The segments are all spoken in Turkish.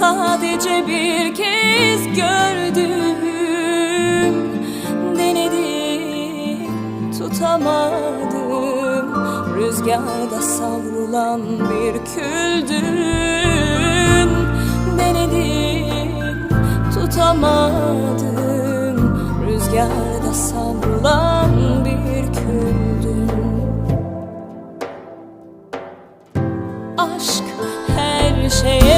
sadece bir kez gördüm. Denedim tutamadım. Rüzgarda savrulan bir küldün Denedim tutamadım. Rüzgarda savrulan bir küldün Aşk her şeye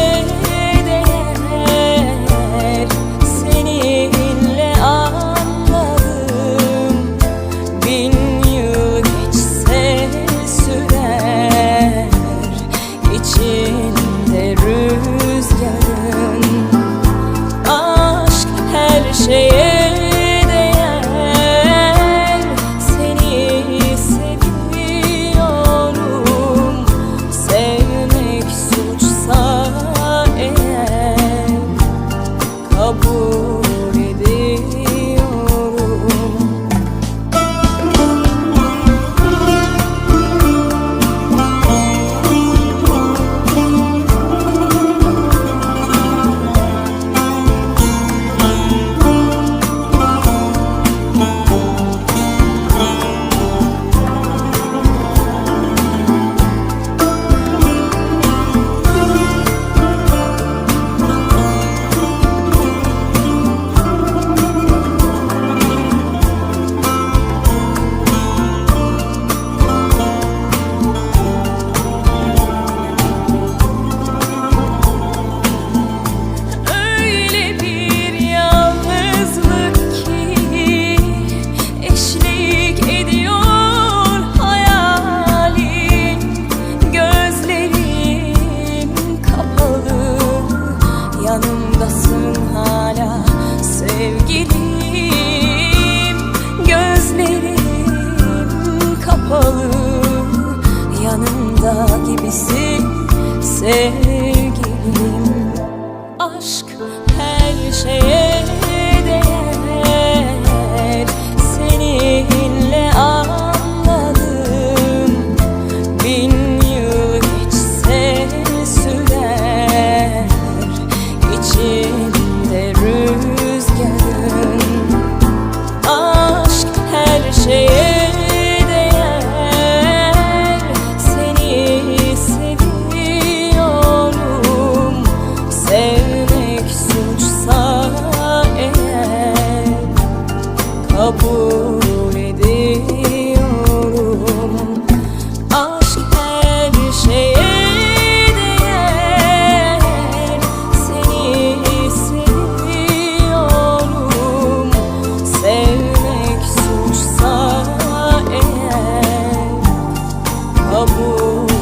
yanımda gibisin sevgilim. Aşk her şeye Kabul ediyorum. Aşk her şeye değer. Seni seviyorum Sevmek suçsa eğer Kabul